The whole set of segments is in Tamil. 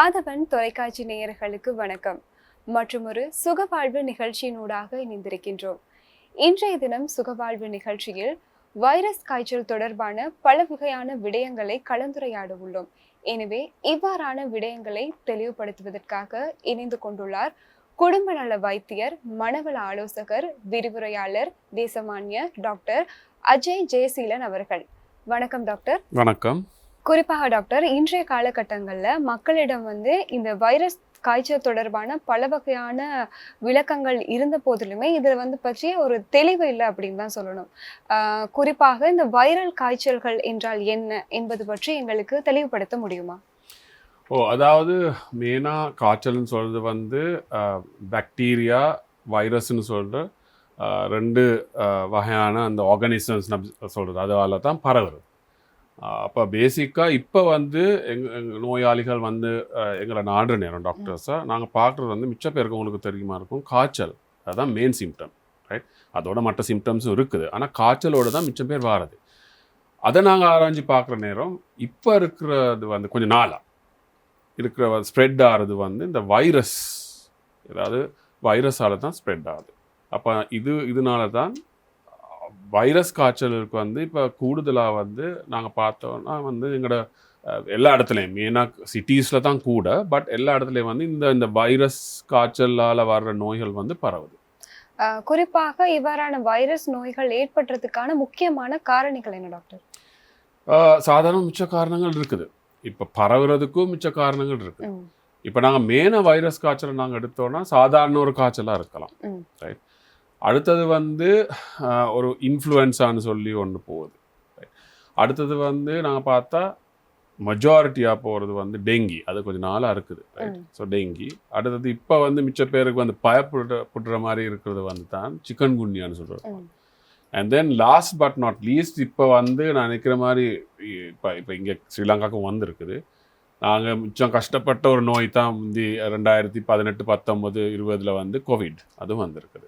ஆதவன் தொலைக்காட்சி நேயர்களுக்கு வணக்கம். மற்றும் ஒரு சுகவாழ்வு நிகழ்ச்சியினூடாக இணைந்திருக்கின்றோம். இன்றைய தினம் சுகவாழ்வு நிகழ்ச்சியில் வைரஸ் காய்ச்சல் தொடர்பான பல வகையான விடயங்களை கலந்துரையாட உள்ளோம் எனவே இவ்வாறான விடயங்களை தெளிவுபடுத்துவதற்காக இணைந்து கொண்டுள்ளார் குடும்ப நல வைத்தியர் மனவள ஆலோசகர் விரிவுரையாளர் தேசமானிய டாக்டர் அஜய் ஜெயசீலன் அவர்கள். வணக்கம் டாக்டர். வணக்கம். குறிப்பாக டாக்டர் இன்றைய காலகட்டங்களில் மக்களிடம் வந்து இந்த வைரஸ் காய்ச்சல் தொடர்பான பல வகையான விளக்கங்கள் இருந்த போதிலுமே இதில் வந்து பற்றிய ஒரு தெளிவு இல்லை அப்படின்னு தான் சொல்லணும். குறிப்பாக இந்த வைரல் காய்ச்சல்கள் என்றால் என்ன என்பது பற்றி எங்களுக்கு தெளிவுபடுத்த முடியுமா? ஓ அதாவது மெயினாக காய்ச்சல்னு சொல்கிறது வந்து பாக்டீரியா வைரஸ்னு சொல்கிற ரெண்டு வகையான அந்த ஆர்கானிசம்ஸ் சொல்கிறது அதால் தான் பரவுறது. அப்போ பேசிக்காக இப்போ வந்து எங் எங்கள் நோயாளிகள் வந்து எங்களை நாடுற நேரம் டாக்டர்ஸாக நாங்கள் பார்க்குறது வந்து மிச்ச பேருக்கு உங்களுக்கு தெரியுமா இருக்கும்? காய்ச்சல். அதுதான் மெயின் சிம்டம் ரைட் அதோட மற்ற சிம்டம்ஸும் இருக்குது. ஆனால் காய்ச்சலோடு தான் மிச்சம் பேர் வாரது. அதை நாங்கள் ஆராய்ஞ்சு பார்க்குற நேரம் இப்போ இருக்கிறது வந்து கொஞ்சம் நாளாக இருக்கிற ஸ்ப்ரெட் ஆகிறது வந்து இந்த வைரஸ் ஏதாவது வைரஸால் தான் ஸ்ப்ரெட் ஆகுது. அப்போ இது இதனால தான் வைரஸ் காய்ச்சலுக்கு வந்து இப்போ கூடுதலாக வந்து நாங்கள் பார்த்தோன்னா வந்து எங்களோட எல்லா இடத்துலையும் மெயினாக சிட்டிஸில் தான் கூட பட் எல்லா இடத்துலையும் வந்து இந்த இந்த வைரஸ் காய்ச்சலால் வர்ற நோய்கள் வந்து பரவுது. குறிப்பாக இவ்வாறான வைரஸ் நோய்கள் ஏற்படுறதுக்கான முக்கியமான காரணிகள் என்ன டாக்டர்? சாதாரண மிச்ச காரணங்கள் இருக்குது. இப்போ பரவுறதுக்கும் மிச்ச காரணங்கள் இருக்குது. இப்போ நாங்கள் மேன வைரஸ் காய்ச்சலை நாங்கள் எடுத்தோம்னா சாதாரண ஒரு காய்ச்சலாக இருக்கலாம். ரைட் அடுத்தது வந்து ஒரு இன்ஃப்ளூயன்ஸான்னு சொல்லி ஒன்று போகுது. அடுத்தது வந்து நாங்கள் பார்த்தா மெஜாரிட்டியாக போகிறது வந்து டெங்கி அது கொஞ்சம் நாளாக இருக்குது ரைட். ஸோ டெங்கி அடுத்தது இப்போ வந்து மிச்ச பேருக்கு வந்து பயப்படுற புடுற மாதிரி இருக்கிறது வந்து தான் சிக்கன் குன்யான்னு சொல்கிறது. And then last but not least இப்போ வந்து நான் நினைக்கிற மாதிரி இப்போ இப்போ இங்கே ஸ்ரீலங்காவுக்கும் வந்திருக்குது. நாங்கள் மிச்சம் கஷ்டப்பட்ட ஒரு நோய் தான் முந்தி ரெண்டாயிரத்தி பதினெட்டு பத்தொம்பது இருபதில் வந்து கோவிட் அதுவும் வந்திருக்குது.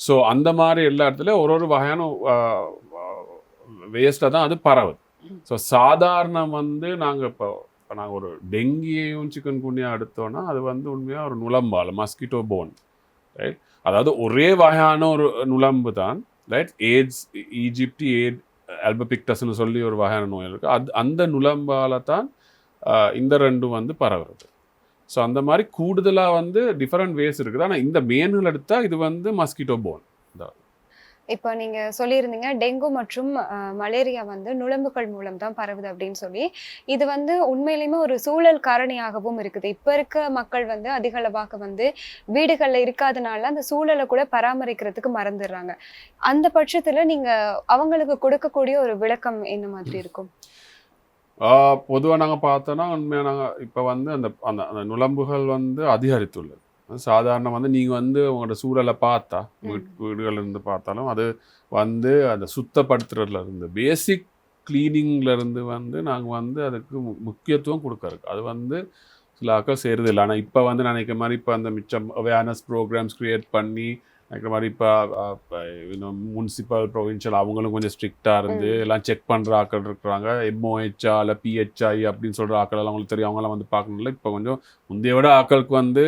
ஸோ அந்த மாதிரி எல்லா இடத்துலையும் ஒரு ஒரு வகையான வேஸ்ட்டாக தான் அது பரவுது. ஸோ சாதாரணம் வந்து நாங்கள் இப்போ இப்போ நாங்கள் ஒரு டெங்கியையும் சிக்கன் குனியா எடுத்தோன்னா அது வந்து உண்மையாக ஒரு நுளம்பால் மஸ்கிட்டோ போன் ரைட் அதாவது ஒரே வகையான ஒரு நுளம்பு தான் ரைட் ஏட்ஸ் ஈஜிப்டி ஏட் அல்பபிக்டஸ்னு சொல்லி ஒரு வகையான நோய் இருக்குது அது அந்த நுளம்பால தான் இந்த ரெண்டும் வந்து பரவுறது. ஸோ அந்த மாதிரி கூடுதலாக வந்து டிஃப்ரெண்ட் வேஸ் இருக்குது. ஆனால் இந்த மேன்கள் எடுத்தால் இது வந்து மஸ்கிட்டோ போன் இப்போ நீங்க சொல்லியிருந்தீங்க டெங்கு மற்றும் மலேரியா வந்து நுளம்புகள் மூலம் தான் பரவுது அப்படின்னு சொல்லி. இது வந்து உண்மையிலுமே ஒரு சூழல் காரணியாகவும் இருக்குது. இப்ப இருக்க மக்கள் வந்து அதிக அளவாக வந்து வீடுகள்ல இருக்காதனால அந்த சூழலை கூட பராமரிக்கிறதுக்கு மறந்துடுறாங்க. அந்த பட்சத்துல நீங்க அவங்களுக்கு கொடுக்கக்கூடிய ஒரு விளக்கம் என்ன மாதிரி இருக்கும்? பொதுவாக நாங்கள் பார்த்தோன்னா உண்மையாக நாங்கள் இப்போ வந்து அந்த அந்த அந்த நுளம்புகள் வந்து அதிகரித்துள்ளது. சாதாரண வந்து நீங்கள் வந்து உங்களோட சூழலை பார்த்தா வீட் வீடுகள்ல இருந்து பார்த்தாலும் அது வந்து அந்த சுத்தப்படுத்துறதுல இருந்து பேசிக் இருந்து வந்து நாங்கள் வந்து அதுக்கு முக்கியத்துவம் கொடுக்கறதுக்கு. அது வந்து சில ஆக்கள் செய்கிறது இல்லை ஆனால் இப்போ வந்து நான் நினைக்கிற மாதிரி இப்போ அந்த மிச்சம் அவேர்னஸ் ப்ரோக்ராம்ஸ் க்ரியேட் பண்ணி நினைக்கிற மாதிரி இப்போ இன்னும் முனிசிபல் ப்ரொவின்ஷியல் அவங்களும் கொஞ்சம் ஸ்ட்ரிக்டாக இருந்து எல்லாம் செக் பண்ணுற ஆட்கள் இருக்கிறாங்க. எம்ஓஹெச்ஆ இல்லை பிஹெச்ஐ அப்படின்னு சொல்கிற ஆட்கள் எல்லாம் அவங்களுக்கு தெரியும். அவங்களாம் வந்து பார்க்கணும்ல இப்போ கொஞ்சம் முந்தைய விட ஆட்களுக்கு வந்து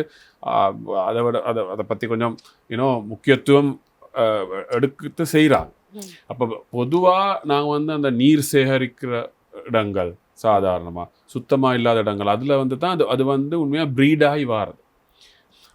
அதை விட அதை அதை பற்றி கொஞ்சம் யூனோ முக்கியத்துவம் எடுத்து செய்கிறாங்க. அப்போ பொதுவாக நாங்கள் வந்து அந்த நீர் சேகரிக்கிற இடங்கள் சாதாரணமாக சுத்தமாக இல்லாத இடங்கள் அதில் வந்து தான் அது அது வந்து உண்மையாக ப்ரீடாகி வாருது.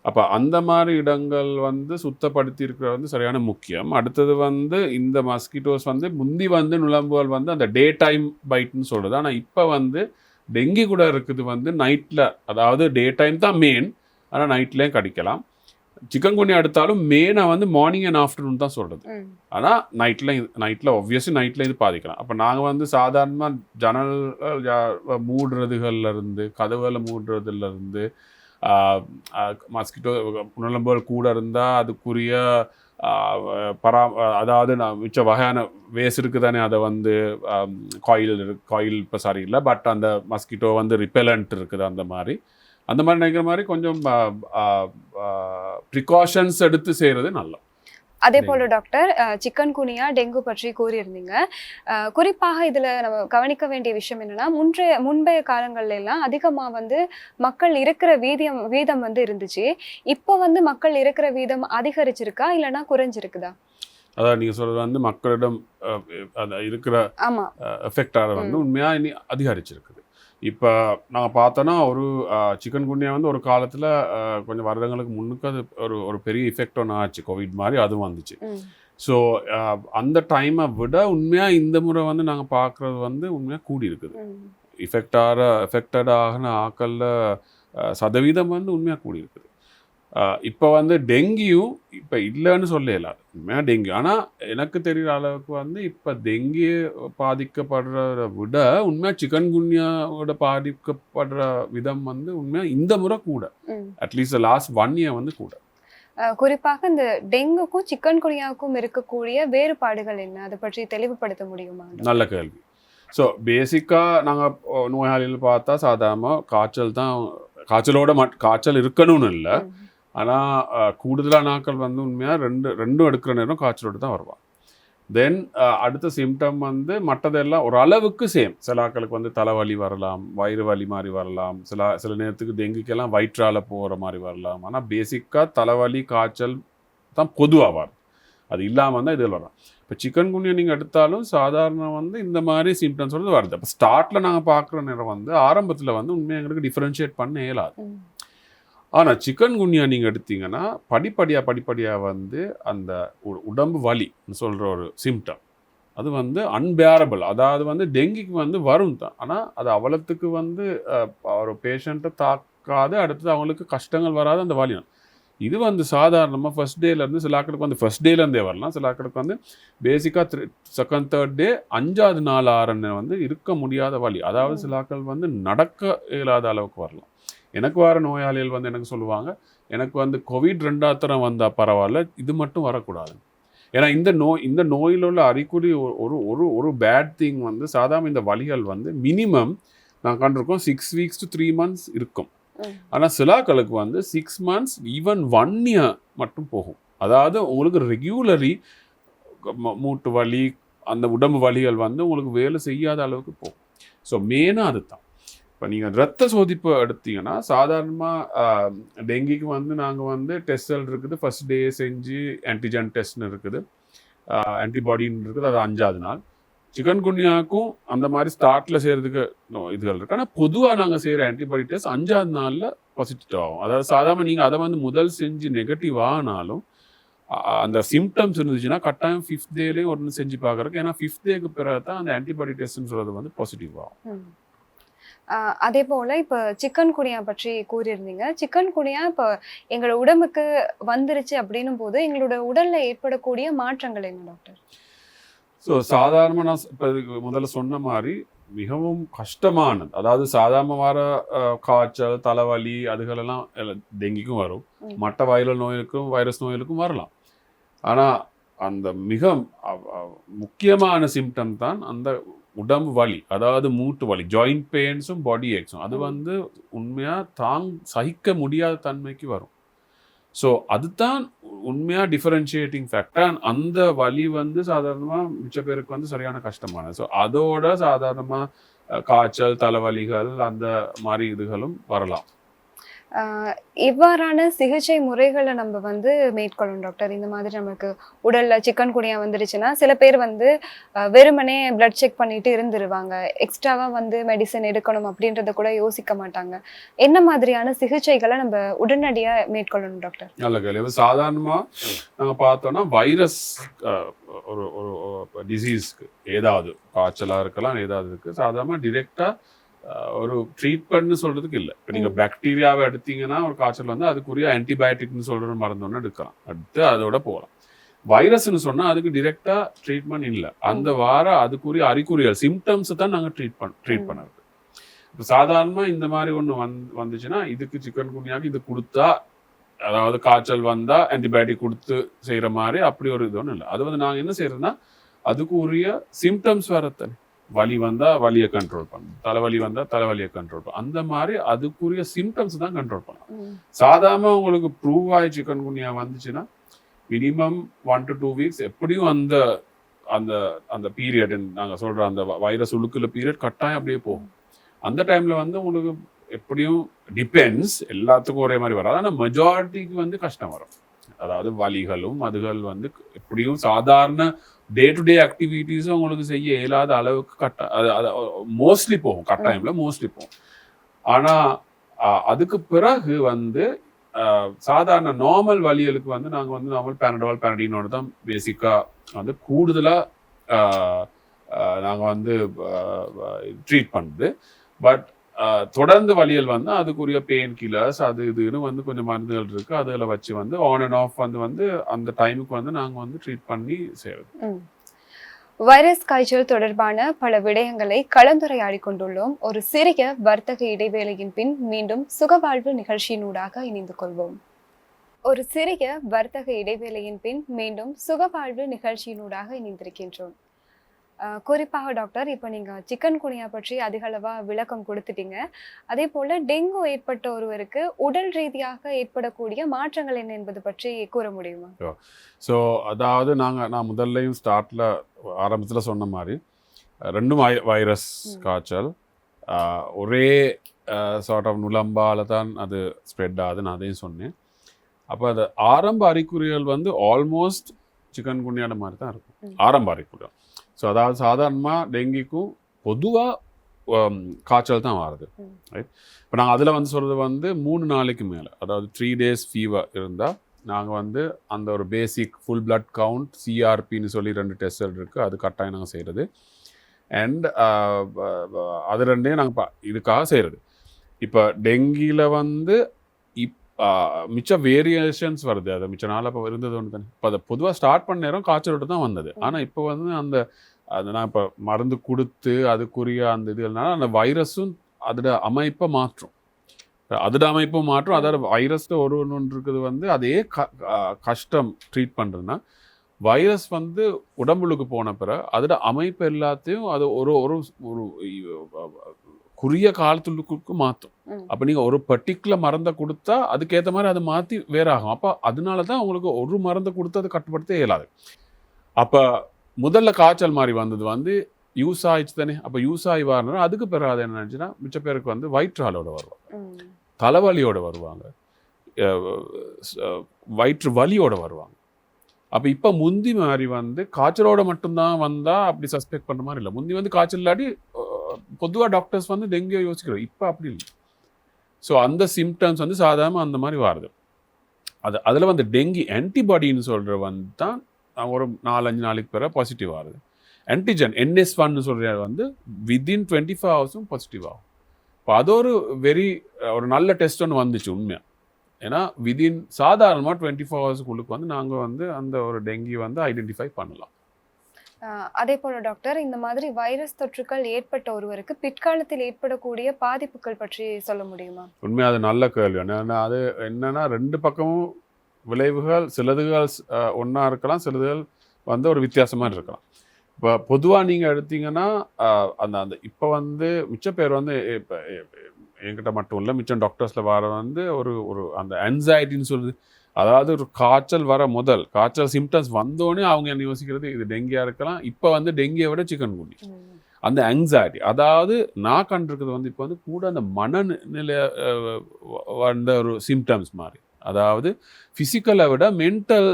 அப்போ அந்த மாதிரி இடங்கள் வந்து சுத்தப்படுத்தி இருக்கிறது வந்து சரியான முக்கியம். அடுத்தது வந்து இந்த மஸ்கிட்டோஸ் வந்து முந்தி வந்து நுழம்புகள் வந்து அந்த டே டைம் பைட்னு சொல்கிறது ஆனால் இப்போ வந்து டெங்கி கூட இருக்குது வந்து நைட்டில் அதாவது டே டைம் தான் மெயின் ஆனால் நைட்லேயும் கடிக்கலாம். சிக்கன் குனி எடுத்தாலும் மெயினாக வந்து மார்னிங் அண்ட் ஆஃப்டர்நூன் தான் சொல்கிறது ஆனால் நைட்டில் நைட்டில் ஒப்வியஸ்லி நைட்டில் இது பாதிக்கலாம். அப்போ நாங்கள் வந்து சாதாரணமாக ஜன்னல் மூடுறதுகள்ல இருந்து கதவுகளை மூடுறதுல இருந்து மஸ்கிட்டோ நுழம்புகள் கூட இருந்தால் அதுக்குரிய பரா அதாவது நான் மிச்ச வகையான வேஸ் இருக்குது தானே அதை வந்து காயில் காயில் இப்போ சரியில்லை பட் அந்த மஸ்கிட்டோ வந்து ரிப்பெலண்ட் இருக்குது அந்த மாதிரி. அந்த மாதிரி நினைக்கிற மாதிரி கொஞ்சம் ப்ரிகாஷன்ஸ் எடுத்து செய்கிறது நல்லா அதே போல டாக்டர் சிக்கன் குனியா டெங்கு பற்றி கூறியிருந்தீங்க. குறிப்பாக இதுல நம்ம கவனிக்க வேண்டிய விஷயம் என்னன்னா முன்றைய முன்பைய காலங்கள்ல எல்லாம் அதிகமா வந்து மக்கள் இருக்கிற வீதம் வீதம் வந்து இருந்துச்சு. இப்போ வந்து மக்கள் இருக்கிற வீதம் அதிகரிச்சிருக்கா? இல்லைன்னா குறைஞ்சிருக்குதா? அதாவது நீங்கள் சொல்கிறது வந்து மக்களிடம் இருக்கிற ஆமா. எஃபெக்ட் ஆகிறது வந்து உண்மையாக இனி அதிகரிச்சிருக்குது. இப்போ நாங்கள் பார்த்தோன்னா ஒரு சிக்கன் குனியா வந்து ஒரு காலத்தில் கொஞ்சம் வருடங்களுக்கு முன்னுக்கு அது ஒரு ஒரு பெரிய எஃபெக்ட் ஒன்று ஆச்சு. கோவிட் மாதிரி அதுவும் வந்துச்சு. ஸோ அந்த டைமை விட உண்மையாக இந்த முறை வந்து நாங்கள் பார்க்குறது வந்து உண்மையாக கூடி இருக்குது ஆகிற எஃபெக்டட் ஆகின ஆக்களில் சதவீதம் வந்து உண்மையாக கூடி இருக்குது இப்போ வந்து டெங்கியும் இப்போ இல்லைன்னு சொல்லல உண்மையாக டெங்கு. ஆனால் எனக்கு தெரிகிற அளவுக்கு வந்து இப்போ டெங்கி பாதிக்கப்படுறத விட உண்மையாக சிக்கன் குன்யாவோட பாதிக்கப்படுற விதம் வந்து உண்மையாக இந்த முறை கூட. அட்லீஸ்ட் லாஸ்ட் ஒன் இயர் வந்து கூட. குறிப்பாக இந்த டெங்குக்கும் சிக்கன் குனியாவுக்கும் இருக்கக்கூடிய வேறுபாடுகள் என்ன? அதை பற்றி தெளிவுபடுத்த முடியுமா? நல்ல கேள்வி. ஸோ பேசிக்காக நாங்கள் நோயாளிகள் பார்த்தா சாதாரண காய்ச்சல் தான் காய்ச்சலோட மட் காய்ச்சல் இருக்கணும்னு இல்லை. ஆனால் கூடுதலான நாட்கள் வந்து உண்மையாக ரெண்டு ரெண்டும் எடுக்கிற நேரம் காய்ச்சலோடு தான் வருவான். தென் அடுத்த சிம்டம் வந்து மற்றதெல்லாம் ஒரு அளவுக்கு சேம் சில ஆக்களுக்கு வந்து தலைவலி வரலாம் வயிறு வலி மாதிரி வரலாம். சில சில நேரத்துக்கு டெங்குக்கெல்லாம் வயிற்றால போகிற மாதிரி வரலாம். ஆனால் பேசிக்காக தலைவலி காய்ச்சல் தான் பொதுவாக வரும் அது இல்லாமல் தான் இதில் வரும் இப்போ சிக்கன் குனியா நீங்கள் எடுத்தாலும் சாதாரண வந்து இந்த மாதிரி சிம்டம்ஸ் வந்து வருது அப்போ ஸ்டார்ட்டில் நாங்கள் பார்க்குற நேரம் வந்து ஆரம்பத்தில் வந்து உண்மையாக எங்களுக்கு டிஃப்ரென்ஷியேட் பண்ண இயலாது. ஆனால் சிக்கன் குனியா நீங்கள் எடுத்தீங்கன்னா படிப்படியாக படிப்படியாக வந்து அந்த உ- உடம்பு வலின்னு சொல்கிற ஒரு சிம்டம் அது வந்து அன்பேரபிள் அதாவது வந்து டெங்கிக்கு வந்து வரும் தான். ஆனால் அது அவ்வளத்துக்கு வந்து ஒரு பேஷண்ட்டை தாக்காது அடுத்தது அவங்களுக்கு கஷ்டங்கள் வராது அந்த வலி இது வந்து சாதாரணமாக ஃபர்ஸ்ட் டேலேருந்து சில ஆக்களுக்கு வந்து ஃபர்ஸ்ட் டேலேருந்தே வரலாம். சில ஆக்களுக்கு வந்து பேசிக்காக த்ரீ செகண்ட் தேர்ட் டே அஞ்சாவது நாள் ஆறுன்னு வந்து இருக்க முடியாத வலி. அதாவது சில ஆட்கள் வந்து நடக்க இயலாத அளவுக்கு வரலாம். எனக்கு வர நோயாளிகள் வந்து எனக்கு சொல்லுவாங்க எனக்கு வந்து கோவிட் ரெண்டாத்திரம் வந்தால் பரவாயில்ல இது மட்டும் வரக்கூடாது. ஏன்னா இந்த நோய் இந்த நோயில் உள்ள அறிகுறி ஒரு- ஒரு ஒரு பேட் திங் வந்து சாதாரண இந்த வலிகள் வந்து மினிமம் நான் கண்டிருக்கோம் six weeks to three months இருக்கும். ஆனால் சிலாக்களுக்கு வந்து six months even one year மட்டும் போகும். அதாவது உங்களுக்கு ரெகுலரி மூட்டு வலி அந்த உடம்பு வலிகள் வந்து உங்களுக்கு வேலை செய்யாத அளவுக்கு போகும். ஸோ மெயினாக அதுதான். இப்போ நீங்கள் ரத்த சோதிப்பு எடுத்தீங்கன்னா சாதாரணமாக டெங்கிக்கு வந்து நாங்கள் வந்து டெஸ்டல் இருக்குது. ஃபஸ்ட் டே செஞ்சு ஆன்டிஜன் டெஸ்ட்னு இருக்குது. ஆன்டிபாடின்னு இருக்குது. அது அஞ்சாவது நாள். சிக்கன் குன்யாக்கும் அந்த மாதிரி ஸ்டார்ட்டில் செய்கிறதுக்கு இதுகள் இருக்கு. ஆனால் பொதுவாக நாங்கள் செய்கிற ஆன்டிபாடி டெஸ்ட் அஞ்சாவது நாளில் பாசிட்டிவ் ஆகும். அதாவது சாதாரண நீங்கள் அதை வந்து முதல் செஞ்சு நெகட்டிவ் ஆனாலும் அந்த சிம்டம்ஸ் இருந்துச்சுன்னா கட்டாயம் ஃபிஃப்த் டேலேயும் ஒன்று செஞ்சு பார்க்குறக்கு ஏன்னா ஃபிஃப்த் டேக்கு பிறகு தான் அந்த ஆன்டிபாடி டெஸ்ட்னு சொல்கிறது வந்து பாசிட்டிவ் ஆகும். அதே போல இப்போ சிக்கன் குனியா பற்றி கூறியிருந்தீங்க. சிக்கன் குனியா இப்போ எங்களோட உடம்புக்கு வந்துருச்சு அப்படின்னும் போது எங்களோட உடல்ல ஏற்படக்கூடிய மாற்றங்கள் என்ன டாக்டர்? ஸோ சாதாரணமாக நான் இப்போ இதுக்கு முதல்ல சொன்ன மாதிரி மிகவும் கஷ்டமானது. அதாவது சாதாரண வர காய்ச்சல் தலைவலி அதுகளெல்லாம் எல்லாம் டெங்கிக்கும் வரும். மற்ற வைரல் நோய்களுக்கும் வைரஸ் நோய்களுக்கும் வரலாம். ஆனால் அந்த மிக முக்கியமான சிம்டம் தான் அந்த உடம்பு வலி அதாவது மூட்டு வலி ஜாயிண்ட் பெயின்ஸும் பாடி ஏக்ஸும் அது. வந்து உண்மையாக தாங் சகிக்க முடியாத தன்மைக்கு வரும். ஸோ அதுதான் உண்மையாக டிஃபரன்ஷியேட்டிங் ஃபேக்டர் அந்த வலி வந்து சாதாரணமாக மிச்ச பேருக்கு வந்து சரியான கஷ்டமானது. ஸோ அதோட சாதாரணமாக காய்ச்சல் தலைவலிகள் அந்த மாதிரி இதுகளும் வரலாம். இவ்வாறான சிகிச்சை முறைகளை நம்ம வந்து மேற்கொள்ளணும் டாக்டர். இந்த மாதிரி நமக்கு உடலில் சிக்கன் குனியா வந்துருச்சுன்னா சில பேர் வந்து வெறுமனே பிளட் செக் பண்ணிட்டு இருந்துருவாங்க. எக்ஸ்ட்ராவாக வந்து மெடிசன் எடுக்கணும் அப்படின்றத கூட யோசிக்க மாட்டாங்க. என்ன மாதிரியான சிகிச்சைகளை நம்ம உடனடியாக மேற்கொள்ளணும் டாக்டர்? நல்ல கேள்வி. சாதாரணமாக நம்ம பார்த்தோன்னா வைரஸ் ஒரு ஒரு டிசீஸ்க்கு ஏதாவது காய்ச்சலாக இருக்கலாம் ஏதாவது இருக்குது சாதாரணமாக டிரெக்டாக ஒரு ட்ரீட்மெண்ட்னு சொல்கிறதுக்கு இல்லை. இப்போ நீங்கள் பாக்டீரியாவை எடுத்தீங்கன்னா ஒரு காய்ச்சல் வந்து அதுக்குரிய ஆன்டிபயோட்டிக்னு சொல்கிற மருந்து ஒன்று எடுக்கலாம். எடுத்து அதோட போகலாம். வைரஸ்னு சொன்னால் அதுக்கு டிரெக்டாக ட்ரீட்மெண்ட் இல்லை. அந்த வார அதுக்குரிய அறிகுறிகள் சிம்டம்ஸை தான் நாங்கள் ட்ரீட் பண்ண ட்ரீட். பண்ணுறது. இப்போ சாதாரணமாக இந்த மாதிரி ஒன்று வந் வந்துச்சுன்னா இதுக்கு சிக்கன் குனியாக்கு இது கொடுத்தா அதாவது காய்ச்சல் வந்தா ஆன்டிபயோட்டிக் கொடுத்து செய்யற மாதிரி அப்படி ஒரு இது ஒன்றும் இல்லை. அது வந்து நாங்கள் என்ன செய்யறோம்னா அதுக்கு உரிய சிம்டம்ஸ் வரத்தனே வலி வந்தா வலியை கண்ட்ரோல் பண்ணணும். தலைவலி வந்தா தலைவலியை கண்ட்ரோல் பண்ணணும். அந்த மாதிரி அதுக்குரிய சிம்டம்ஸ் தான் கண்ட்ரோல் பண்ணலாம் சாதாரண உங்களுக்கு ப்ரூவ் ஆகி சிக்கன் குனியா வந்துச்சுன்னா minimum one to two weeks எப்படியும் அந்த அந்த அந்த பீரியட் நாங்கள் சொல்ற அந்த வைரஸ் உழுக்குள்ள பீரியட் கட்டாயம் அப்படியே போகும். அந்த டைம்ல வந்து உங்களுக்கு எப்படியும் டிபெண்ட்ஸ் எல்லாத்துக்கும் ஒரே மாதிரி வராது ஆனால் மெஜாரிட்டிக்கு வந்து கஷ்டம் வரும். அதாவது வலிகளும் அதுகள் வந்து எப்படியும் சாதாரண டே டு டே ஆக்டிவிட்டீஸும் உங்களுக்கு செய்ய இயலாத அளவுக்கு கட்ட அது மோஸ்ட்லி போகும். கட்டாயம்ல மோஸ்ட்லி போகும். ஆனா அதுக்கு பிறகு வந்து சாதாரண நார்மல் வலிகளுக்கு வந்து நாங்க வந்து நார்மல் பேனடால் பேனடினோட தான் பேசிக்கா வந்து கூடுதலா அஹ், நாங்க வந்து ட்ரீட் பண்ணுது. பட் தொடர்ந்து வலியல் வந்து அதுக்குரிய பெயின் கில்லர்ஸ் அது இதுன்னு வந்து கொஞ்சம் மருந்துகள் இருக்கு. அதில் வச்சு வந்து ஆன் அண்ட் ஆஃப் வந்து வந்து அந்த டைமுக்கு வந்து நாங்க வந்து ட்ரீட் பண்ணி செய்யறது. வைரஸ் காய்ச்சல் தொடர்பான பல விடயங்களை கலந்துரையாடி கொண்டுள்ளோம். ஒரு சிறிய வர்த்தக இடைவேளையின் பின் மீண்டும் சுகவாழ்வு நிகழ்ச்சியினூடாக இணைந்து கொள்வோம். ஒரு சிறிய வர்த்தக இடைவேளையின் பின் மீண்டும் சுகவாழ்வு நிகழ்ச்சியினூடாக இணைந்திருக்கின்றோம். குறிப்பாக டாக்டர் இப்போ நீங்க சிக்கன் குனியா பற்றி அதிகளவா விளக்கம் கொடுத்துட்டீங்க. அதே போல டெங்கு ஏற்பட்ட ஒருவருக்கு உடல் ரீதியாக ஏற்படக்கூடிய மாற்றங்கள் என்ன என்பது பற்றி கூற முடியுமா? ஸோ அதாவது நாங்கள் நான் முதல்லையும் ஸ்டார்ட்ல ஆரம்பத்தில் சொன்ன மாதிரி ரெண்டும் வைரஸ். காய்ச்சல் ஒரே சார்ட் ஆஃப் நுளம்பால தான் அது ஸ்ப்ரெட் ஆகுது நான் அதையும் சொன்னேன். அப்போ அது ஆரம்ப அறிகுறிகள் வந்து ஆல்மோஸ்ட் சிக்கன் குனியாட மாதிரி தான் இருக்கும். ஆரம்ப அறிகுறிகள். ஸோ அதாவது சாதாரணமாக டெங்கிக்கும் பொதுவாக காய்ச்சல் தான் வருது. ரைட் இப்போ நாங்கள் அதில் வந்து சொல்கிறது வந்து மூணு நாளைக்கு மேலே அதாவது த்ரீ டேஸ் ஃபீவர் இருந்தால் நாங்கள் வந்து அந்த ஒரு பேசிக் ஃபுல் blood கவுண்ட் சிஆர்பின்னு சொல்லி ரெண்டு டெஸ்ட் இருக்குது அது கட்டாயம் நாங்கள் செய்கிறது அண்ட் அது ரெண்டையும் நாங்கள் இதுக்காக செய்கிறது இப்போ டெங்கியில் வந்து மிச்ச வேரியேஷன்ஸ் வருது. அது மிச்ச நாள் அப்போ இருந்தது ஒன்று தானே. இப்போ அதை பொதுவாக ஸ்டார்ட் பண்ண நேரம் காய்ச்சலோட தான் வந்தது. ஆனால் இப்போ வந்து அந்த அது நான் இப்போ மருந்து கொடுத்து அதுக்குரிய அந்த இதுனால அந்த வைரஸும் அதோட அமைப்பை மாற்றும். அதோட அமைப்பும் மாற்றும். அதோட வைரஸ்ல ஒரு ஒன்று ஒன்று இருக்குது வந்து அதே க கஷ்டம் ட்ரீட் பண்ணுறதுன்னா வைரஸ் வந்து உடம்புக்கு போன பிறகு அதோட அமைப்பு எல்லாத்தையும் அது ஒரு ஒரு ஒரு குறுகிய காலத்துக்கு மாற்றும். அப்போ நீங்கள் ஒரு பர்டிகுலர் மருந்தை கொடுத்தா அதுக்கேற்ற மாதிரி அதை மாற்றி வேறாகும். அப்போ அதனால தான் உங்களுக்கு ஒரு மருந்தை கொடுத்து அதை கட்டுப்படுத்த இயலாது. அப்போ முதல்ல காய்ச்சல் மாதிரி வந்தது வந்து யூஸ் ஆயிடுச்சு தானே. அப்போ யூஸ் ஆகி வரணும் அதுக்கு பிறகு அது என்ன நினச்சுன்னா மிச்ச பேருக்கு வந்து வயிற்றாலோட வருவாங்க. தலைவலியோட வருவாங்க. வயிற்று வலியோட வருவாங்க. அப்போ இப்போ முந்தி மாதிரி வந்து காய்ச்சலோட மட்டும்தான் வந்தால் அப்படி சஸ்பெக்ட் பண்ணுற மாதிரி இல்லை. முந்தி வந்து காய்ச்சல் இல்லாட்டி பொதுவாக டாக்டர்ஸ் வந்து டெங்கியோ யோசிக்கிறோம் இப்போ அப்படி இல்லை. ஸோ அந்த சிம்டம்ஸ் வந்து சாதாரணமாக அந்த மாதிரி வருது. அது அதில் வந்து டெங்கி ஆன்டிபாடின்னு சொல்கிற வந்து தான் ஒரு நாலஞ்சு நாளைக்கு பிற பாசிட்டிவ் ஆகுது ஆன்டிஜன் என்எஸ் ஒன்னு சொல்கிற வந்து வித்தின் டுவெண்ட்டி ஃபோர் ஹவர்ஸும் பாசிட்டிவ் ஆகும். இப்போ அது ஒரு வெரி ஒரு நல்ல டெஸ்ட் ஒன்று வந்துச்சு உண்மையாக ஏன்னா விதின் சாதாரணமாக டுவெண்ட்டி ஃபோர் ஹவர்ஸுக்குள்ளுக்கு வந்து நாங்கள் வந்து அந்த ஒரு டெங்கி வந்து ஐடென்டிஃபை பண்ணலாம். அதே போல டாக்டர் இந்த மாதிரி வைரஸ் தொற்றுக்கள் ஏற்பட்ட ஒருவருக்கு பிற்காலத்தில் ஏற்படக்கூடிய பாதிப்புகள் பற்றி சொல்ல முடியுமா? உண்மையாக அது நல்ல கேள்வி. என்னன்னா அது என்னன்னா ரெண்டு பக்கமும் விளைவுகள் சிலதுகள் ஒன்றா இருக்கலாம் சிலதுகள் வந்து ஒரு வித்தியாசமாக இருக்கலாம். இப்போ பொதுவாக நீங்கள் எடுத்தீங்கன்னா அந்த அந்த இப்போ வந்து மிச்ச பேர் வந்து இப்போ என்கிட்ட மட்டும் இல்லை மிச்சம் டாக்டர்ஸில் வர வந்து ஒரு ஒரு அந்த anxietyன்னு சொல்லுது அதாவது ஒரு காய்ச்சல் வர முதல் காய்ச்சல் சிம்டம்ஸ் வந்தோடனே அவங்க என்ன யோசிக்கிறது இது டெங்கியாக இருக்கலாம் இப்போ வந்து டெங்கியை விட சிக்கன் குண்டி அந்த anxiety அதாவது நான் கண்டிருக்கிறது வந்து இப்போ வந்து கூட அந்த மனநிலை வந்த ஒரு சிம்டம்ஸ் மாதிரி அதாவது ஃபிசிக்கலை விட மென்டல்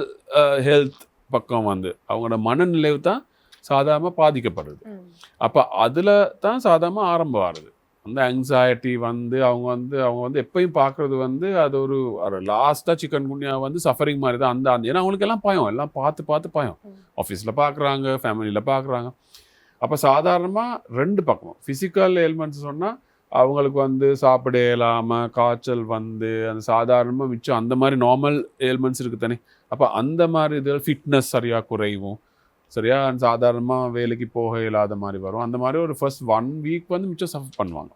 ஹெல்த் பக்கம் வந்து அவங்களோட மனநிலை தான் சாதாரண பாதிக்கப்படுது. அப்போ அதில் தான் சாதாரண ஆரம்பம் ஆகுது. அந்த anxiety வந்து அவங்க வந்து அவங்க வந்து எப்பயும் பார்க்குறது வந்து அது ஒரு லாஸ்ட்டாக சிக்கன் குனியா வந்து சஃபரிங் மாதிரி தான். அந்த அந்த ஏன்னா அவங்களுக்கு எல்லாம் பயம் எல்லாம் பார்த்து பார்த்து பயம். ஆஃபீஸில் பார்க்குறாங்க ஃபேமிலியில் பார்க்குறாங்க அப்போ சாதாரணமாக ரெண்டு பக்கம் ஃபிசிக்கல் எலிமெண்ட்ஸ் சொன்னால் அவங்களுக்கு வந்து சாப்பிட இயலாமல் காய்ச்சல் வந்து அந்த சாதாரணமாக மிச்சம் அந்த மாதிரி நார்மல் ஏல்மெண்ட்ஸ் இருக்குது தானே. அப்போ அந்த மாதிரி இதில் ஃபிட்னஸ் சரியாக குறைவும் சரியா? சாதாரணமாக வேலைக்கு போக இயலாத மாதிரி வரும். அந்த மாதிரி ஒரு ஃபர்ஸ்ட் ஒன் வீக் வந்து மிச்சம் சஃபர் பண்ணுவாங்க.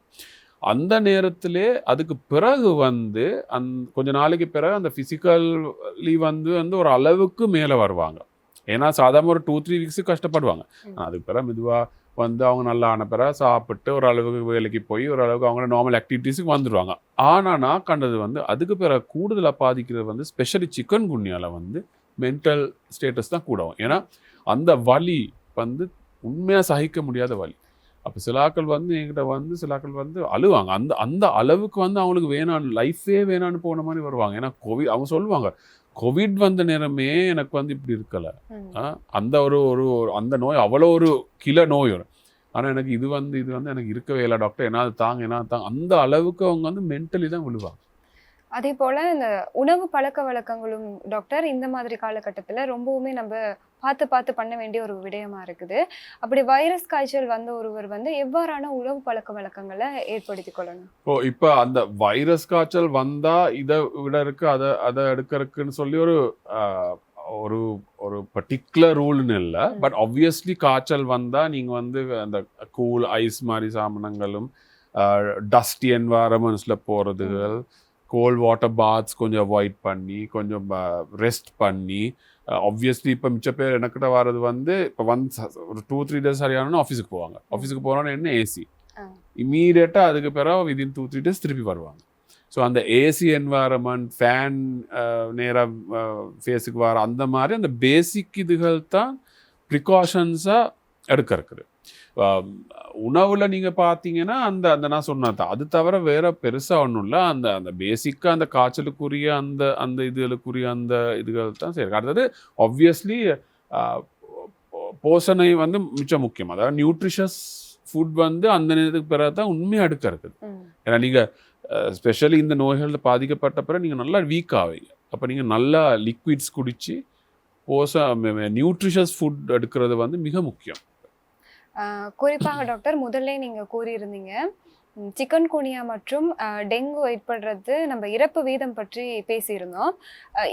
அந்த நேரத்திலே அதுக்கு பிறகு வந்து அந் கொஞ்ச நாளைக்கு பிறகு அந்த ஃபிசிக்கல்லி வந்து வந்து ஒரு அளவுக்கு மேலே வருவாங்க. ஏன்னா சாதாரண ஒரு டூ த்ரீ வீக்ஸு கஷ்டப்படுவாங்க. அதுக்கு பிறகு மெதுவாக வந்து அவங்க நல்லா ஆன பிறகு சாப்பிட்டு ஒரு அளவுக்கு வேலைக்கு போய் ஒரு அளவுக்கு அவங்க நார்மல் ஆக்டிவிட்டீஸுக்கு வந்துடுவாங்க ஆனால் நான் கண்டது வந்து அதுக்கு பிறகு கூடுதலாக பாதிக்கிறது வந்து ஸ்பெஷலி சிக்கன் குன்யால வந்து மென்டல் ஸ்டேட்டஸ் தான் கூடவும். ஏன்னா அந்த வலி வந்து உண்மையாக சகிக்க முடியாத வலி. அப்போ சிலாக்கள் வந்து என்கிட்ட வந்து சிலாக்கள் வந்து அழுவாங்க. அந்த அந்த அளவுக்கு வந்து அவங்களுக்கு வேணாம் லைஃபே வேணான்னு போன மாதிரி வருவாங்க. ஏன்னா கோவிட் அவங்க சொல்லுவாங்க கோவிட் வந்த நேரமே எனக்கு வந்து இப்படி இருக்கலை. அந்த ஒரு ஒரு ஒரு- அந்த நோய் அவ்வளோ ஒரு கில நோய் வரும். ஆனால் எனக்கு இது வந்து இது வந்து எனக்கு இருக்கவே இல்லை டாக்டர் என்ன தாங்க என்ன தாங்க. அந்த அளவுக்கு அவங்க வந்து மென்டலி தான் விழுவாங்க. அதே போல இந்த உணவு பழக்க வழக்கங்களும் டாக்டர் இந்த மாதிரி காலகட்டத்துல ரொம்பவுமே நம்ம பார்த்து பார்த்து பண்ண வேண்டிய ஒரு விடயமா இருக்குது. அப்படி வைரஸ் காய்ச்சல் வந்த ஒருவர் வந்து எவ்வாறான உணவு பழக்க வழக்கங்களை ஏற்படுத்திக் கொள்ளணும்? ஓ இப்போ அந்த வைரஸ் காய்ச்சல் வந்தா இதை விட இருக்கு அதை அதை எடுக்கிறதுக்குன்னு சொல்லி ஒரு ஒரு ஒரு பர்டிகுலர் ரூல்னு இல்லை. பட் ஆப்வியஸ்லி காய்ச்சல் வந்தா நீங்க வந்து அந்த கூல் ஐஸ் மாதிரி சாமனங்களும் டஸ்டி என்வாரன்மெண்ட்ஸில் போகிறதுகள் கோல்ட் வாட்டர் பாத்ஸ் கொஞ்சம் அவாய்ட் பண்ணி கொஞ்சம் ரெஸ்ட் பண்ணி ஆப்வியஸ்லி இப்போ மிச்ச பேர் எனக்கிட்ட வர்றது வந்து இப்போ வந்து ஒரு டூ த்ரீ டேஸ் சரியான ஆஃபீஸுக்கு போவாங்க. ஆஃபீஸுக்கு போகிறோன்னு என்ன ஏசி. இம்மீடியட்டாக அதுக்கு பிறகு விதின் டூ த்ரீ டேஸ் திருப்பி வருவாங்க. ஸோ அந்த ஏசி என்வாரன்மெண்ட் ஃபேன் நேராக ஃபேஸுக்கு வர அந்த மாதிரி அந்த பேசிக் இதுகள் தான் ப்ரிகாஷன்ஸாக எடுக்க இருக்குது உணவில் நீங்கள் பார்த்தீங்கன்னா அந்த அந்த நான் சொன்னது தான் அது தவிர வேற பெருசாக ஒன்றும் இல்லை. அந்த அந்த பேசிக்காக அந்த காய்ச்சலுக்குரிய அந்த அந்த இதுகளுக்குரிய அந்த இதுகள் தான் சரி அடுத்தது ஆப்வியஸ்லி போஷணை வந்து மிச்சம் முக்கியம். அதாவது நியூட்ரிஷஸ் ஃபுட் வந்து அந்த நேரத்துக்கு பிறகு தான் உண்மையாக அடுக்க இருக்குது. ஏன்னா நீங்கள் ஸ்பெஷலி இந்த நோய்களில் பாதிக்கப்பட்ட பிறகு நீங்கள் நல்லா வீக் ஆவீங்க. அப்போ நீங்கள் நல்லா லிக்விட்ஸ் குடித்து போச நியூட்ரிஷஸ் ஃபுட் எடுக்கிறது வந்து மிக முக்கியம். குறிப்பாக டாக்டர் முதல்ல நீங்கள் கூறியிருந்தீங்க சிக்கன் குனியா மற்றும் டெங்கு ஏற்படுறது நம்ம இறப்பு வீதம் பற்றி பேசியிருந்தோம்.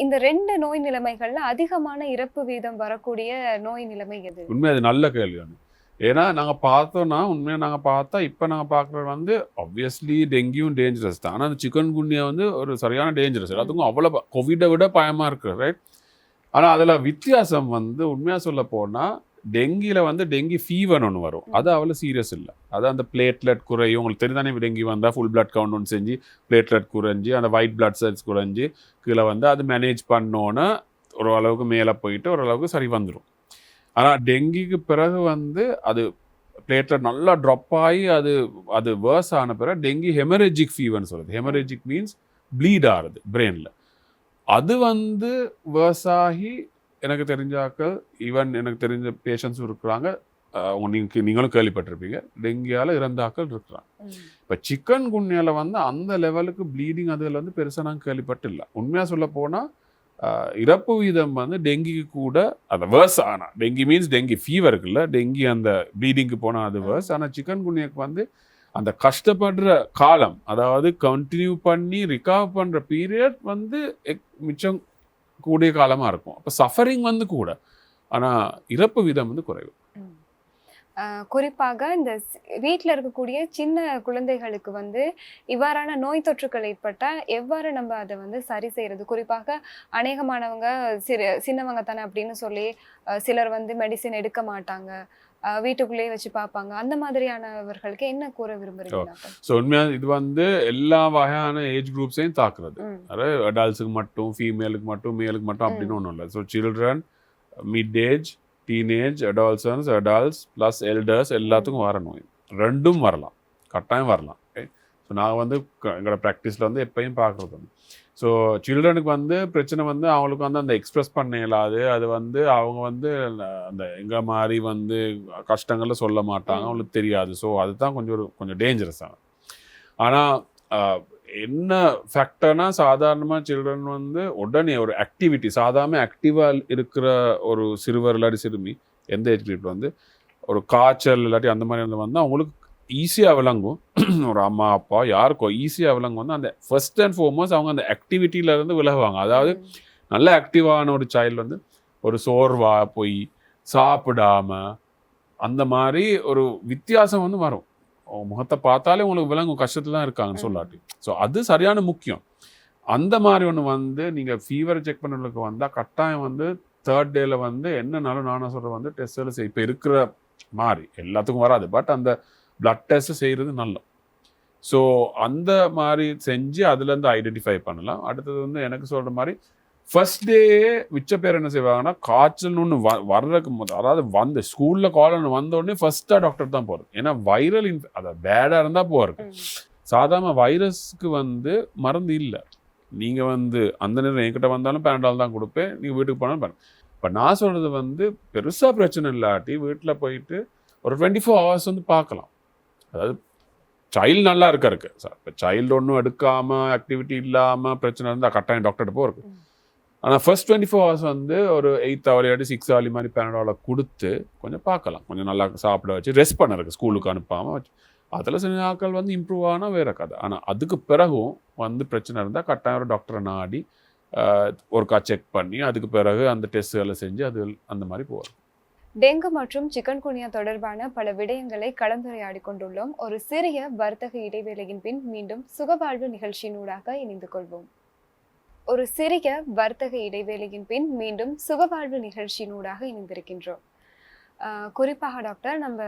இந்த ரெண்டு நோய் நிலைமைகளில் அதிகமான இறப்பு வீதம் வரக்கூடிய நோய் நிலைமை எது? உண்மை அது நல்ல கேள்வியான ஏன்னா நாங்கள் பார்த்தோன்னா உண்மையாக நாங்கள் பார்த்தா இப்போ நாங்கள் பார்க்குறது வந்து ஆப்வியஸ்லி டெங்கியும் டேஞ்சரஸ் தான். ஆனால் அந்த சிக்கன் குனியா வந்து ஒரு சரியான டேஞ்சரஸ் அதுக்கும் அவ்வளோ கோவிடை விட பயமாக இருக்குது ரைட் ஆனால் அதில் வித்தியாசம் வந்து உண்மையாக சொல்ல போனால் டெங்கியில் வந்து டெங்கி ஃபீவர் ஒன்று வரும். அது அவ்வளோ சீரியஸ் இல்லை. அது அந்த பிளேட்லெட் குறையும். உங்களுக்கு தெரிந்தானே டெங்கி வந்தால் ஃபுல் பிளட் கவுண்ட் ஒன்று செஞ்சு பிளேட்லெட் குறைஞ்சி அந்த ஒயிட் பிளட் செல்ஸ் குறைஞ்சி கீழே வந்து அது மேனேஜ் பண்ணோன்னே ஓரளவுக்கு மேலே போயிட்டு ஓரளவுக்கு சரி வந்துடும் ஆனால் டெங்கிக்கு பிறகு வந்து அது பிளேட்லெட் நல்லா ட்ராப் ஆகி அது அது வேர்ஸ் ஆன பிறகு டெங்கி ஹெமரேஜிக் ஃபீவர்னு சொல்லுது ஹெமரேஜிக் மீன்ஸ் ப்ளீட் ஆகுது பிரெயினில் அது வந்து வேர்ஸ் ஆகி எனக்கு தெரிஞ்சாக்கள் ஈவன் எனக்கு தெரிஞ்ச பேஷண்ட்ஸும் இருக்கிறாங்க. அஹ் உங்க நீங்க நீங்களும் கேள்விப்பட்டிருப்பீங்க. டெங்கியால் இறந்தாக்கள் இருக்கிறாங்க. இப்போ சிக்கன் குன்னியால வந்து அந்த லெவலுக்கு ப்ளீடிங் அதில் வந்து பெருசாக நாங்கள் கேள்விப்பட்டில்லை. உண்மையாக சொல்ல போனால் இறப்பு வீதம் வந்து டெங்கிக்கு கூட அந்த வேர்ஸ் ஆனால் டெங்கி மீன்ஸ் டெங்கி ஃபீவர் இருக்குல்ல டெங்கி அந்த ப்ளீடிங்க்கு போனால் அது வேர்ஸ் ஆனால் சிக்கன் குன்னியாக்கு வந்து அந்த கஷ்டப்படுற காலம் அதாவது கண்டினியூ பண்ணி ரிகவர் பண்ணுற பீரியட் வந்து எக்- மிச்சம் கூடிய காலமாக இருக்கும். அப்போ சஃபரிங் வந்து கூட. ஆனால் இறப்பு வீதம் வந்து குறைவு. குறிப்பாக இந்த வீட்டில் இருக்கக்கூடிய சின்ன குழந்தைகளுக்கு வந்து இவ்வாறான நோய் தொற்றுக்கள் ஏற்பட்டால் எவ்வாறு நம்ம அதை வந்து சரி செய்கிறது குறிப்பாக அநேகமானவங்க சிறு சின்னவங்க தானே அப்படின்னு சொல்லி சிலர் வந்து மெடிசின் எடுக்க மாட்டாங்க. வீட்டுக்குள்ளேயே வச்சு பார்ப்பாங்க. அந்த மாதிரியானவர்களுக்கு என்ன கூற விரும்புறீங்க டாக்டர்? ஸோ உண்மையாக இது வந்து எல்லா வகையான ஏஜ் குரூப்ஸையும் தாக்குறது. அதாவது அடல்ட்ஸுக்கு மட்டும் ஃபீமேலுக்கு மட்டும் மேலுக்கு மட்டும் அப்படின்னு ஒன்றும் இல்லை. So children mid age teenage adolescence adults plus elders எல்லாத்துக்கும் வர நோய் ரெண்டும் வரலாம். கட்டாயம் வரலாம். ஸோ நான் வந்து எங்களோட ப்ராக்டிஸில் வந்து எப்பயும் பார்க்குறது ஸோ சில்ட்ரனுக்கு வந்து பிரச்சனை வந்து அவங்களுக்கு வந்து அந்த எக்ஸ்பிரஸ் பண்ண இயலாது. அது வந்து அவங்க வந்து அந்த எங்கள் மாதிரி வந்து கஷ்டங்களை சொல்ல மாட்டாங்க. அவங்களுக்கு தெரியாது. ஸோ அதுதான் கொஞ்சம் ஒரு கொஞ்சம் டேஞ்சரஸான ஆனால் என்ன ஃபேக்டர்னா சாதாரணமாக சில்ட்ரன் வந்து உடனே ஒரு ஆக்டிவிட்டி சாதாரண ஆக்டிவாக இருக்கிற ஒரு சிறுவர் இல்லாட்டி சிறுமி எந்த ஏஜ் குரூப்பில் வந்து ஒரு காய்ச்சல் இல்லாட்டி அந்த மாதிரி வந்து வந்து அவங்களுக்கு ஈஸியாக விளங்கும். ஒரு அம்மா அப்பா யாருக்கோ ஈஸியாக விளங்கும். வந்து அந்த ஃபர்ஸ்ட் அண்ட் foremost அவங்க அந்த இருந்து விலகுவாங்க. அதாவது. நல்ல ஆக்டிவான ஒரு சைல்டு வந்து ஒரு சோர்வா போய் சாப்பிடாம அந்த மாதிரி ஒரு வித்தியாசம் வந்து வரும். முகத்தை பார்த்தாலே உங்களுக்கு விளங்கும். கஷ்டத்துல தான் இருக்காங்கன்னு. சொல்லாட்டி. ஸோ அது சரியான முக்கியம். அந்த மாதிரி ஒன்று வந்து நீங்கள் ஃபீவர் செக் பண்ணுறதுக்கு வந்தால் கட்டாயம் வந்து தேர்ட் டேல வந்து என்னனாலும் நானும் சொல்கிறேன் வந்து டெஸ்ட்டில் இப்போ இருக்கிற மாதிரி எல்லாத்துக்கும் வராது. பட் அந்த பிளட் டெஸ்ட் செய்கிறது நல்லது ஸோ அந்த மாதிரி செஞ்சு அதுலேருந்து ஐடென்டிஃபை பண்ணலாம். அடுத்தது வந்து எனக்கு சொல்கிற மாதிரி ஃபர்ஸ்ட் டே மிச்ச பேர் என்ன செய்வாங்கன்னா காய்ச்சல் ஒன்று வ வர்றதுக்கு அதாவது வந்து ஸ்கூலில் காலன் வந்த உடனே ஃபர்ஸ்ட்டாக டாக்டர் தான் போகிறது ஏன்னா வைரல் இன்ஃப அதை பேடாக இருந்தால் போகிறது. சாதாரண வைரஸ்க்கு வந்து மருந்து இல்லை. நீங்கள் வந்து அந்த நேரம் என்கிட்ட வந்தாலும் பேனடால் தான் கொடுப்பேன். நீங்கள் வீட்டுக்கு போனாலும் பேன் இப்போ நான் சொல்கிறது வந்து பெருசாக பிரச்சனை இல்லாட்டி வீட்டில் போயிட்டு ஒரு டுவெண்ட்டி ஃபோர் ஹவர்ஸ் வந்து பார்க்கலாம். அதாவது சைல்டு நல்லா இருக்க இருக்கு சார் இப்போ சைல்டு ஒன்றும் எடுக்காமல் ஆக்டிவிட்டி இல்லாமல் பிரச்சனை இருந்தால் கட்டாயம் டாக்டர்கிட்ட போ இருக்கு ம். ஆனால் ஃபர்ஸ்ட் டுவெண்ட்டி ஃபோர் ஹவர்ஸ் வந்து ஒரு எயித் ஹவர் இல்லாட்டி சிக்ஸ் ஹவர்லி மாதிரி பேனடால கொடுத்து கொஞ்சம் பார்க்கலாம் கொஞ்சம் நல்லா சாப்பிட வச்சு ரெஸ்ட் பண்ண இருக்கு ஸ்கூலுக்கு அனுப்பாமல் வச்சு. அதில் சில நாட்கள் வந்து இம்ப்ரூவ் ஆனால் வேற கதை. ஆனால் அதுக்கு பிறகும் வந்து பிரச்சனை இருந்தால் கட்டாயம் ஒரு டாக்டரை நாடி ஒருக்கா செக் பண்ணி அதுக்கு பிறகு அந்த டெஸ்ட்டுகளை செஞ்சு அது அந்த மாதிரி போகிறோம் டெங்கு மற்றும் சிக்கன்குனியா தொடர்பான பல விடயங்களை கலந்துரையாடி கொண்டுள்ளோம். ஒரு சிறிய வர்த்தக இடைவேளையின் பின் மீண்டும் சுகவாழ்வு நிகழ்ச்சியினூடாக இணைந்து கொள்வோம். ஒரு சிறிய வர்த்தக இடைவேளையின் பின் மீண்டும் சுகவாழ்வு நிகழ்ச்சியினூடாக இணைந்திருக்கின்றோம். குறிப்பாக டாக்டர் நம்ம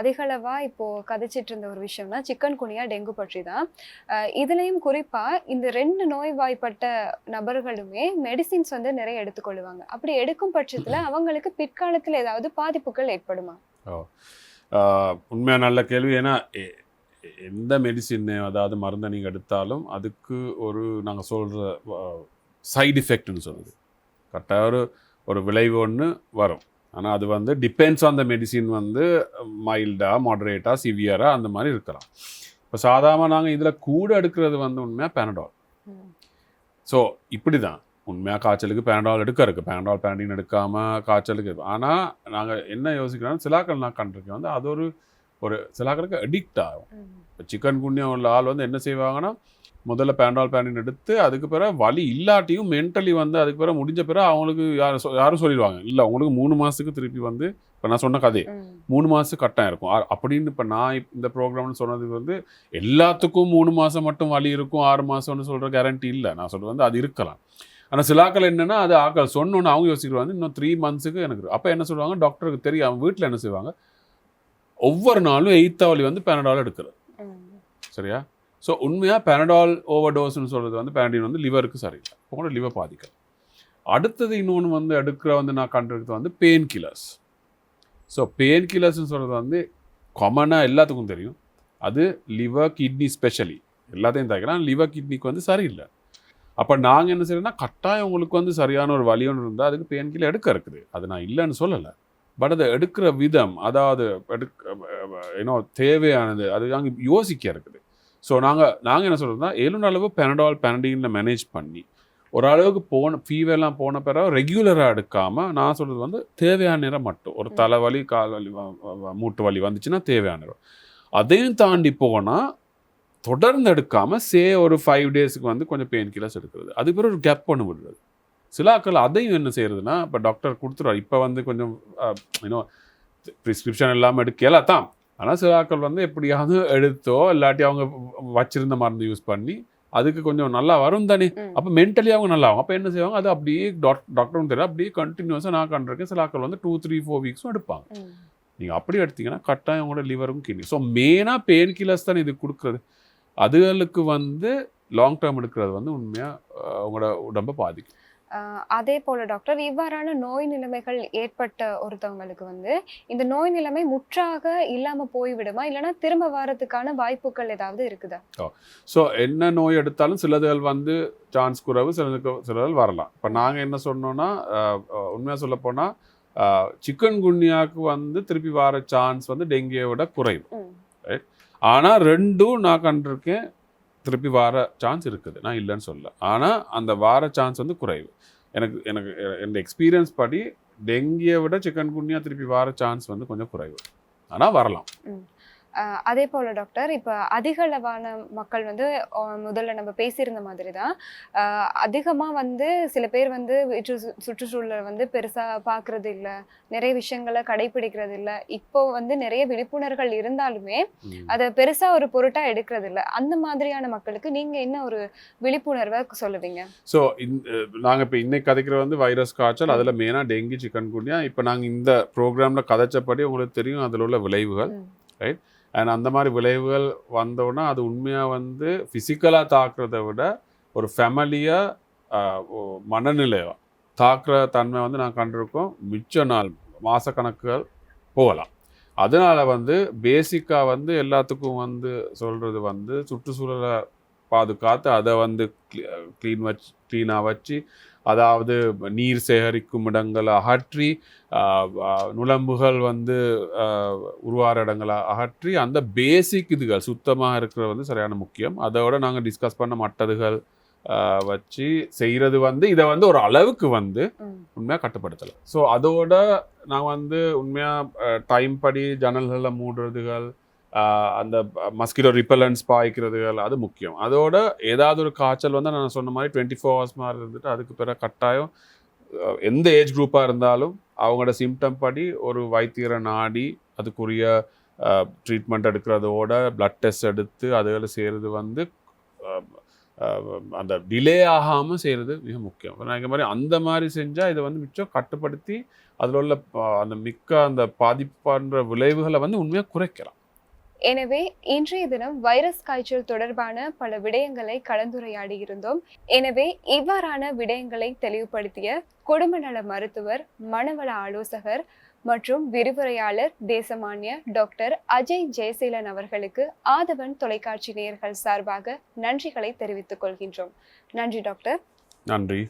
அதிகளவா இப்போ கதைச்சிட்டு இருந்த ஒரு விஷயம்னா சிக்கன் குனியா டெங்கு பற்றி தான். இதுலயும் குறிப்பா இந்த ரெண்டு நோய்வாய்ப்பட்ட நபர்களுமே மெடிசின்ஸ் வந்து நிறைய எடுத்துக்கொள்ளுவாங்க. அப்படி எடுக்கும் பட்சத்துல அவங்களுக்கு பிற்காலத்துல ஏதாவது பாதிப்புகள் ஏற்படுமா? உண்மையாக நல்ல கேள்வி. ஏன்னா எந்த மெடிசின் அதாவது மருந்தை நீங்கள் எடுத்தாலும் அதுக்கு ஒரு நாங்கள் சொல்கிற சைடு எஃபெக்ட்னு சொல்லுது கரெக்டாக ஒரு ஒரு விளைவு ஒன்று வரும். ஆனால் அது வந்து டிபெண்ட்ஸ் ஆன் த மெடிசின் வந்து மைல்டாக மாடரேட்டாக சிவியராக அந்த மாதிரி இருக்கலாம். இப்போ சாதாரண நாங்கள் இதில் கூட எடுக்கிறது வந்து உண்மையாக பேனடால் ஸோ இப்படி தான் உண்மையாக காய்ச்சலுக்கு பேனடால் எடுக்க இருக்குது பேனடால் பேண்டின் எடுக்காமல் காய்ச்சலுக்கு ஆனால் நாங்கள் என்ன யோசிக்கிறோம் சிலாக்கள் நான் கண்டிருக்கேன். வந்து அது ஒரு ஒரு சிலாக்களுக்கு அடிக்ட் ஆகும். இப்போ சிக்கன் குன்னியம் உள்ள ஆள் வந்து என்ன செய்வாங்கன்னா முதல்ல பேண்டால் பேண்டின் எடுத்து அதுக்கு பிறகு வலி இல்லாட்டியும் மென்டலி வந்து அதுக்கு பிறகு முடிஞ்ச பிறகு அவங்களுக்கு யாரும் யாரும் சொல்லிடுவாங்க. இல்லை உங்களுக்கு மூணு மாதத்துக்கு திருப்பி வந்து இப்போ நான் சொன்ன கதை மூணு மாதம் கட்டாயம் இருக்கும். அப்படின்னு இப்போ நான் இந்த ப்ரோக்ராம்னு சொன்னது வந்து எல்லாத்துக்கும் மூணு மாதம் மட்டும் வலி இருக்கும் ஆறு மாதம்னு சொல்கிற கேரண்டி இல்லை. நான் சொல்கிறது வந்து அது இருக்கலாம். ஆனால் சிலாக்கள் என்னென்னா அது ஆக்கள் சொன்னோன்னு அவங்க யோசிக்கிறாங்க. இன்னும் த்ரீ மந்த்ஸுக்கு எனக்கு அப்போ என்ன சொல்லுவாங்க? டாக்டருக்கு தெரியும். அவங்க வீட்டில் என்ன செய்வாங்க? ஒவ்வொரு நாளும் எயித்தா வலி வந்து பேனடால் எடுக்கிறது. சரியா? ஸோ உண்மையாக பெனடால் ஓவர் சொல்கிறது வந்து பேனடின் வந்து லிவருக்கு சரியில்லை உங்களோட லிவர் பாதிக்கல். அடுத்தது இன்னொன்று வந்து எடுக்கிற வந்து நான் கண்டிருக்கிறது வந்து பெயின் கில்லர்ஸ் ஸோ பெயின் கில்லர்ஸ்னு சொல்கிறது வந்து காமனாக எல்லாத்துக்கும் தெரியும். அது லிவர் கிட்னி ஸ்பெஷலி எல்லாத்தையும் தயாரிக்கலாம் லிவர் கிட்னிக்கு வந்து சரியில்லை. அப்போ நாங்கள் என்ன செய்யறோம்னா கட்டாயம் உங்களுக்கு வந்து சரியான ஒரு வழி ஒன்று இருந்தால் அதுக்கு பெயின் கில்லர் எடுக்க இருக்குது. அது நான் இல்லைன்னு சொல்லலை. பட் அதை எடுக்கிற விதம் அதாவது எடுக்க ஏன்னோ தேவையானது அது அங்கே யோசிக்க இருக்குது. ஸோ நாங்கள் நாங்கள் என்ன சொல்கிறோம்னா ஏழு அளவு பெனடால் பெனடினில் மேனேஜ் பண்ணி ஓரளவுக்கு போன ஃபீவர்லாம் போன பிறகு ரெகுலராக எடுக்காமல் நான் சொல்கிறது வந்து தேவையான நேரம் மட்டும். ஒரு. தலைவலி கால் வலி மூட்டு வலி வந்துச்சுன்னா தேவையான நேரம். அதையும் தாண்டி போனால் தொடர்ந்து எடுக்காமல் சே ஒரு ஃபைவ் டேஸுக்கு வந்து கொஞ்சம் பெயின் கில்லர்ஸ் எடுக்கிறது. அது பிறகு ஒரு கேப் பண்ணி விடுறது. சில ஆட்கள் அதையும் என்ன செய்யறதுன்னா இப்போ டாக்டர் கொடுத்துருவார் இப்போ வந்து கொஞ்சம் இன்னும் ப்ரிஸ்கிரிப்ஷன் இல்லாமல் எடுக்கல தான் ஆனால் சில ஆட்கள் வந்து எப்படியாவது எடுத்தோ இல்லாட்டி அவங்க வச்சிருந்த மருந்து யூஸ் பண்ணி அதுக்கு கொஞ்சம் நல்லா வரும் தானே. அப்போ மென்டலி அவங்க நல்லா ஆகும் அப்போ என்ன செய்வாங்க? அது அப்படியே டாக் டாக்டரும் தெரியும் அப்படியே கண்டினியூஸாக நான் கண்டிருக்கேன். சில ஆட்கள் வந்து டூ த்ரீ ஃபோர் வீக்ஸும் எடுப்பாங்க. நீங்கள் அப்படி எடுத்தீங்கன்னா கட்டாயம் உங்களோட லிவரும் கிட்னி ஸோ மெயினாக பெயின் கில்லர்ஸ் தான் இது கொடுக்குறது. அதுகளுக்கு வந்து லாங் டேர்ம் எடுக்கிறது வந்து உண்மையாக உங்களோட உடம்பை பாதிக்கும். அதே போல டாக்டர் இவ்வாறான நோய் நிலைமைகள் ஏற்பட்ட ஒருத்தவங்களுக்கு வந்து இந்த நோய் நிலைமை முற்றாக இல்லாம போய்விடுமா? இல்லைன்னா திரும்ப வரதுக்கான வாய்ப்புகள் ஏதாவது இருக்குதா? ஸோ என்ன நோய் எடுத்தாலும் சிலதுகள் வந்து சான்ஸ் குறைவு சிலதுக்கு சிலதுகள் வரலாம். இப்போ நாங்கள் என்ன சொன்னோன்னா உண்மையாக சொல்ல போனால் சிக்கன் குன்யாவுக்கு வந்து திருப்பி வர சான்ஸ் வந்து டெங்கியை விட குறைவு. ம். ஆனால் ரெண்டும் நான் கண்டிருக்கேன் திருப்பி வார சான்ஸ் இருக்குது. நான் இல்லைன்னு சொல்ல ஆனால் அந்த வார சான்ஸ் வந்து குறைவு. எனக்கு எனக்கு என் எக்ஸ்பீரியன்ஸ் படி டெங்கியை விட சிக்கன் குன்யா திருப்பி வர சான்ஸ் வந்து கொஞ்சம் குறைவு. ஆனால் வரலாம். அதே போல டாக்டர் இப்ப அதிக அளவான மக்கள் வந்து முதல்ல நம்ம பேசியிருந்த மாதிரி தான் ஆஹ் அதிகமா வந்து சில பேர் வந்து சுற்றுச்சூழலை வந்து பெருசா பாக்குறது இல்ல. நிறைய விஷயங்களை கடைபிடிக்கிறது இல்ல. இப்போ வந்து நிறைய விழிப்புணர்வுகள் இருந்தாலுமே. அதை பெருசா ஒரு பொருட்டா எடுக்கிறது இல்ல. அந்த மாதிரியான மக்களுக்கு நீங்க என்ன ஒரு விழிப்புணர்வை சொல்லுவீங்க? ஸோ நாங்கள் இப்போ இன்னைக்கு கதைக்கிற வந்து வைரஸ் காய்ச்சல். அதில் மெயினாக டெங்கி சிக்கன் குன்யா இப்போ நாங்கள் இந்த ப்ரோக்ராமில் கதைச்சபடி உங்களுக்கு தெரியும். அதில் உள்ள விளைவுகள் ம். அண்ட் அந்த மாதிரி விளைவுகள் வந்தோடனே அது உண்மையாக வந்து ஃபிசிக்கலாக தாக்குறதை விட ஒரு ஃபேமிலியாக ஆஹ், மனநிலையை தாக்குற தன்மை வந்து நான் கண்டிருக்கோம். மிச்ச நாள் மாதக்கணக்குகள் போகலாம். அதனால் வந்து பேசிக்காக வந்து எல்லாத்துக்கும் வந்து சொல்கிறது வந்து சுற்றுச்சூழலை பாதுகாத்து அதை வந்து க்ளீன் வச்சு க்ளீனாக வச்சு அதாவது நீர் சேகரிக்கும் இடங்களை அகற்றி நுளம்புகள் வந்து உருவார இடங்களை அகற்றி அந்த பேசிக் இதுகள் சுத்தமாக இருக்கிறது வந்து சரியான முக்கியம் அதோட நாங்கள் டிஸ்கஸ் பண்ண மட்டதுகள் வச்சு செய்கிறது வந்து இதை வந்து ஒரு அளவுக்கு வந்து. உண்மையாக கட்டுப்படுத்தலை ஸோ அதோட நான் வந்து உண்மையாக டைம் படி ஜன்னல்களை மூடுறதுகள் அந்த மஸ்கிட்டோ ரிப்பலன்ஸ் பாய்க்கிறதுகள் அது முக்கியம். அதோட ஏதாவது ஒரு காய்ச்சல் வந்து நான் சொன்ன மாதிரி டுவெண்ட்டி ஃபோர் ஹவர்ஸ் மாதிரி இருந்துட்டு அதுக்கு பிறகு கட்டாயம் எந்த ஏஜ் குரூப்பாக இருந்தாலும் அவங்களோட சிம்டம் படி ஒரு வைத்தியரை நாடி அதுக்குரிய ட்ரீட்மெண்ட் எடுக்கிறதோட பிளட் டெஸ்ட் எடுத்து அதுகளை செய்கிறது வந்து அந்த டிலே ஆகாமல் செய்கிறது மிக முக்கியம். நான் இந்த மாதிரி அந்த மாதிரி செஞ்சால் இதை வந்து மிச்சம் கட்டுப்படுத்தி அதில் உள்ள அந்த மிக்க அந்த பாதிப்பான்ற விளைவுகளை வந்து உண்மையாக குறைக்கலாம். எனவே இன்றைய தினம் வைரஸ் காய்ச்சல் தொடர்பான பல விடயங்களை கலந்துரையாடி இருந்தோம் எனவே இவ்வாறான விடயங்களை தெளிவுபடுத்திய குடும்ப நல மருத்துவர் மனவள ஆலோசகர் மற்றும் விரிவுரையாளர் தேசமானிய டாக்டர் அஜய் ஜெயசீலன் அவர்களுக்கு ஆதவன் தொலைக்காட்சி நேயர்கள் சார்பாக நன்றிகளை தெரிவித்துக் கொள்கின்றோம். நன்றி டாக்டர். நன்றி.